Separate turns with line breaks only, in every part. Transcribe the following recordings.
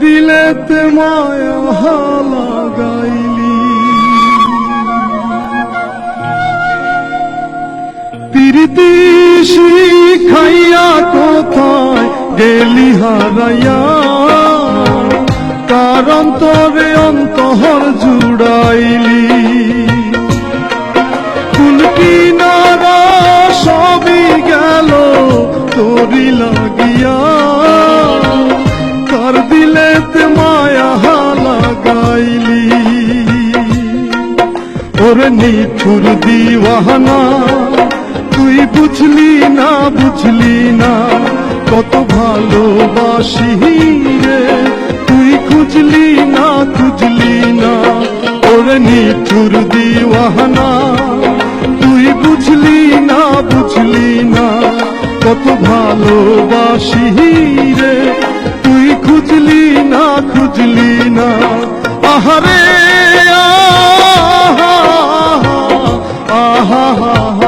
দিলেতে মায়া লাগাইলি প্রীতি শিখাইয়া কোথায় গেলি হারাইয়া? তার অন্তরে অন্তহর জুড়াইলি? ফুল কিনারা সবই গেল তোরি ওরে নিঠুর দিওয়ানা। তুই বুঝলি না বুঝলি না, কত ভালোবাসি রে। তুই খুঁজলি না খুঁজলি না, ওরে নিঠুর দিওয়ানা। তুই বুঝলি না বুঝলি না, কত ভালোবাসি রে। তুই খুঁজলি না খুঁজলি না, আহারে, আহা। আহা দুঃখের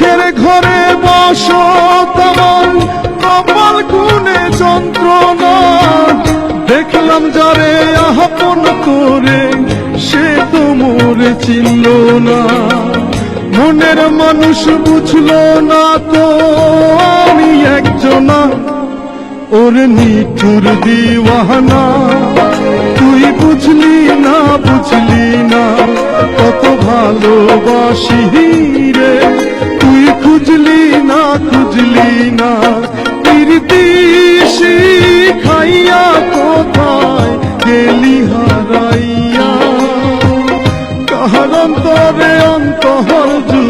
দুঃখের ঘরে বসো তোমার কপাল গুনে যন্ত্রণা। দেখলাম যারে আপন করে, সে তো মোরে চিনল না। মনের মানুষ বুঝলো না তো, আমি একজনা। ওর নিঠুর দিওয়ানা, তুই বুঝলি না বুঝলি না, কত ভালোবাসি রে। খুঁজলি না খুঁজলি না। প্রীতি শিখাইয়া কোথায় গেলি হারাইয়া? কাহার অন্তরে অন্তহর জুড়াইলি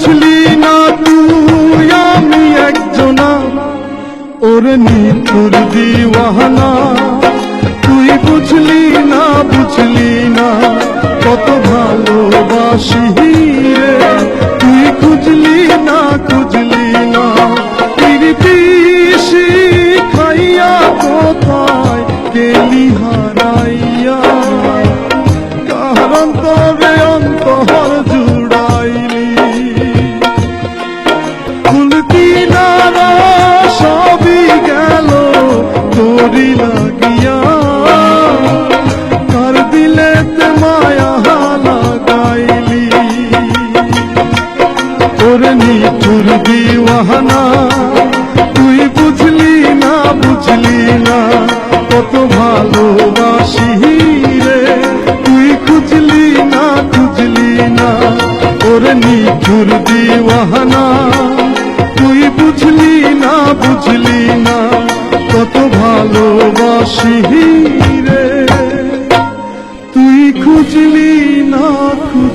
বুঝলি না তুই, আমি একজনা। ওর নিথুর দিওয়ানা, তুই বুঝলি না বুঝলি না। কত ভালোবাসি তুই খুঁজলি না খুঁজলি না। পিরিতি খাইয়া কোথায় গেলি? ভুল কিনারা সবই গেল তোরি লাগিয়া। কার দিলে মায়া লাগাইলি তোর নিঠুর দিওয়ানা ভালোবাসি রে। তুই খুঁজলি না খুঁজলি